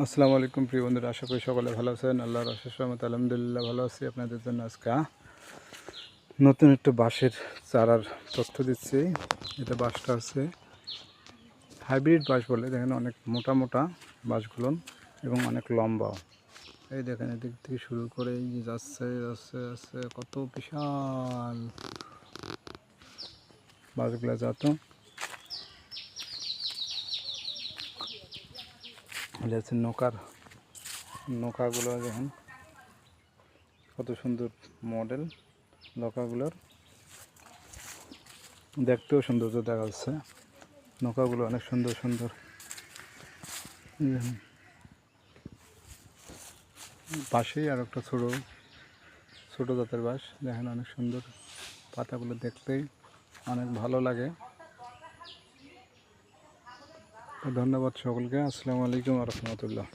আসসালামু আলাইকুম, প্রিয় বন্ধুরা। আশা করি সকলে ভালো আছেন। আল্লাহর অশেষ রহমত আলহামদুলিল্লাহ ভালো আছি। আপনাদের জন্য আজকে নতুন একটা বাঁশের চারার তথ্য দিচ্ছি। এটা বাঁশটা হচ্ছে হাইব্রিড বাঁশ বলে। দেখেন, অনেক মোটা মোটা বাঁশগুলো এবং অনেক লম্বাও। এই দেখেন, এদিক থেকে শুরু করে যাচ্ছে যাচ্ছে যাচ্ছে, কত বিশাল বাঁশগুলো যাতো এটা হচ্ছে নৌকার, নৌকাগুলো দেখেন, কত সুন্দর মডেল নৌকাগুলোর। দেখতেও সৌন্দর্য দেখা যাচ্ছে। নৌকাগুলো অনেক সুন্দর সুন্দর। পাশেই আর একটা ছোটো ছোটো জাতের বাস। দেখেন অনেক সুন্দর। পাতাগুলো দেখতেই অনেক ভালো লাগে। ধন্যবাদ সকলকে। আসসালামু আলাইকুম রহমতুল্লাহ।